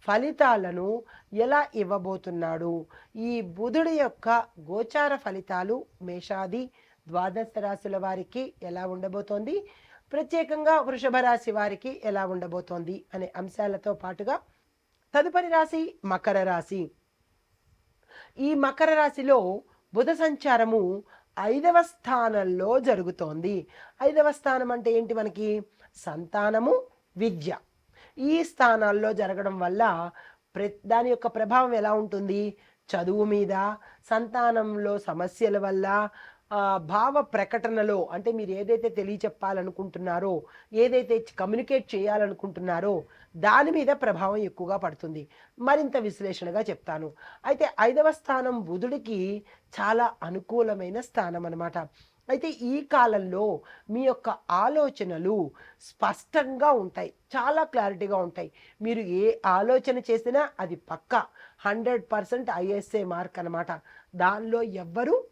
ఫలితాలను ఎలా ఇవ్వబోతున్నాడు? ఈ బుధుడి యొక్క గోచార ఫలితాలు మేషాది ద్వాదశ రాశుల వారికి ఎలా ఉండబోతోంది? ప్రత్యేకంగా వృషభ రాశి వారికి ఎలా ఉండబోతోంది అనే అంశాలతో పాటుగా తదుపరి రాశి మకర రాశి. ఈ మకర రాశిలో బుధ సంచారము ఐదవ స్థానంలో జరుగుతోంది. ఐదవ స్థానం అంటే ఏంటి మనకి? సంతానము విద్య. ఈ స్థానాల్లో జరగడం వల్ల ప్ర దాని యొక్క ప్రభావం ఎలా ఉంటుంది? చదువు మీద సంతానంలో సమస్యల వల్ల భావ ప్రకటనలో అంటే మీరు ఏదైతే తెలియచెప్పాలనుకుంటున్నారో ఏదైతే కమ్యూనికేట్ చేయాలనుకుంటున్నారో దాని మీద ప్రభావం ఎక్కువగా పడుతుంది. మరింత విశ్లేషణగా చెప్తాను. అయితే ఐదవ స్థానం బుధుడికి చాలా అనుకూలమైన స్థానం అన్నమాట. అయితే ఈ కాలంలో మీ యొక్క ఆలోచనలు స్పష్టంగా ఉంటాయి. చాలా క్లారిటీగా ఉంటాయి. మీరు ఏ ఆలోచన చేసినా అది పక్క. హండ్రెడ్ పర్సెంట్ ఐఎస్ఏ మార్క్ అనమాట దానిలో ఎవ్వరూ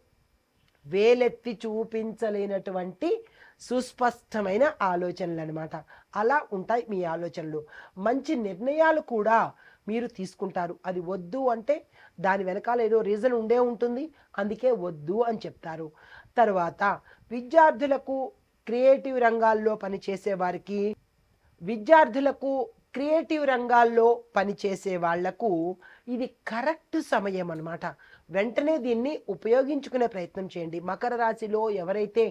వేలెత్తి చూపించలేనటువంటి సుస్పష్టమైన ఆలోచనలు అనమాట అలా ఉంటాయి మీ ఆలోచనలు. మంచి నిర్ణయాలు కూడా మీరు తీసుకుంటారు. అది వద్దు అంటే దాని వెనకాల ఏదో రీజన్ ఉండే ఉంటుంది. అందుకే వద్దు అని చెప్తారు. తర్వాత విద్యార్థులకు క్రియేటివ్ రంగాల్లో పనిచేసే వారికి విద్యార్థులకు క్రియేటివ్ రంగాల్లో పనిచేసే వాళ్ళకు ఇది కరెక్ట్ సమయం అనమాట వెంటనే దీన్ని ఉపయోగించుకునే ప్రయత్నం చేయండి. మకర రాశిలో ఎవరైతే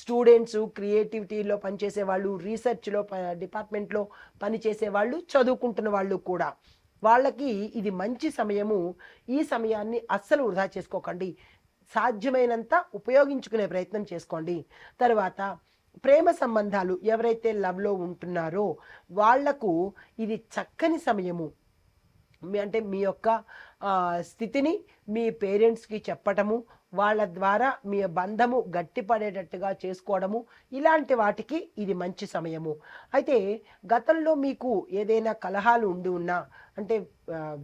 స్టూడెంట్స్ క్రియేటివిటీలో పనిచేసే వాళ్ళు రీసెర్చ్లో డిపార్ట్మెంట్లో పనిచేసే వాళ్ళు చదువుకుంటున్న వాళ్ళు కూడా వాళ్ళకి ఇది మంచి సమయము. ఈ సమయాన్ని అస్సలు వృధా చేసుకోకండి. సాధ్యమైనంత ఉపయోగించుకునే ప్రయత్నం చేసుకోండి. తర్వాత ప్రేమ సంబంధాలు ఎవరైతే లవ్లో ఉంటున్నారో వాళ్ళకు ఇది చక్కని సమయము. మీ అంటే మీ యొక్క స్థితిని మీ పేరెంట్స్కి చెప్పటము వాళ్ళ ద్వారా మీ బంధము గట్టిపడేటట్టుగా చేసుకోవడము ఇలాంటి వాటికి ఇది మంచి సమయము. అయితే గతంలో మీకు ఏదైనా కలహాలు ఉండి ఉన్నా అంటే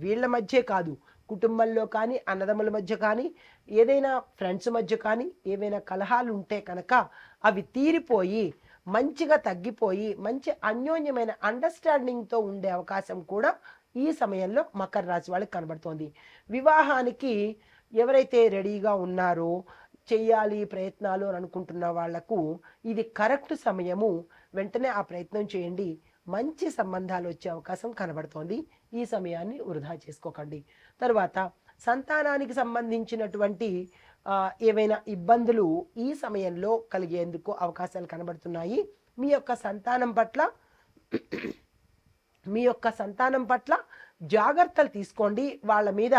వీళ్ళ మధ్యే కాదు కుటుంబంలో కానీ అన్నదమ్ముల మధ్య కానీ ఏదైనా ఫ్రెండ్స్ మధ్య కానీ ఏవైనా కలహాలు ఉంటే కనుక అవి తీరిపోయి మంచిగా తగ్గిపోయి మంచి అన్యోన్యమైన అండర్స్టాండింగ్తో ఉండే అవకాశం కూడా ఈ సమయంలో మకర రాశి వాళ్ళకి కనబడుతోంది. వివాహానికి ఎవరైతే రెడీగా ఉన్నారో చేయాలి ప్రయత్నాలు అని అనుకుంటున్న వాళ్ళకు ఇది కరెక్ట్ సమయము. వెంటనే ఆ ప్రయత్నం చేయండి. మంచి సంబంధాలు వచ్చే అవకాశం కనబడుతోంది. ఈ సమయాన్ని వృధా చేసుకోకండి. తర్వాత సంతానానికి సంబంధించినటువంటి ఏవైనా ఇబ్బందులు ఈ సమయంలో కలిగేందుకు అవకాశాలు కనబడుతున్నాయి. మీ యొక్క సంతానం పట్ల మీ యొక్క సంతానం పట్ల జాగ్రత్తలు తీసుకోండి. వాళ్ళ మీద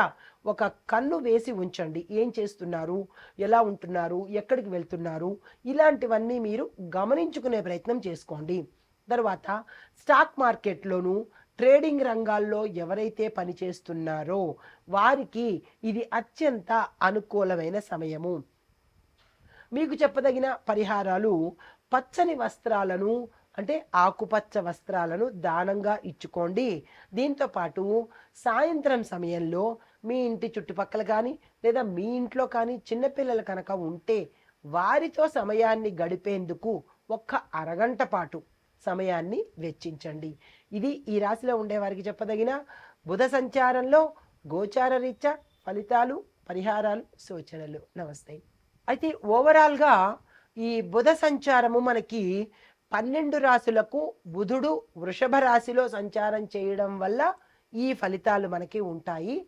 ఒక కన్ను వేసి ఉంచండి. ఏం చేస్తున్నారు? ఎలా ఉంటున్నారు? ఎక్కడికి వెళ్తున్నారు? ఇలాంటివన్నీ మీరు గమనించుకునే ప్రయత్నం చేసుకోండి. తర్వాత స్టాక్ మార్కెట్లోను ట్రేడింగ్ రంగాల్లో ఎవరైతే పనిచేస్తున్నారో వారికి ఇది అత్యంత అనుకూలమైన సమయము. మీకు చెప్పదగిన పరిహారాలు పచ్చని వస్త్రాలను అంటే ఆకుపచ్చ వస్త్రాలను దానంగా ఇచ్చుకోండి. దీంతో పాటు సాయంత్రం సమయంలో మీ ఇంటి చుట్టుపక్కల కానీ లేదా మీ ఇంట్లో కానీ చిన్నపిల్లలు కనుక ఉంటే వారితో సమయాన్ని గడిపేందుకు ఒక్క అరగంట పాటు సమయాన్ని వెచ్చించండి. ఇది ఈ రాశిలో ఉండేవారికి చెప్పదగిన బుధ సంచారంలో గోచార రీత్యా ఫలితాలు పరిహారాలు సూచనలు. నమస్తే. అయితే ఓవరాల్గా ఈ బుధ సంచారము మనకి పన్నెండు రాశులకు బుధుడు వృషభ రాశిలో సంచారం చేయడం వల్ల ఈ ఫలితాలు మనకి ఉంటాయి.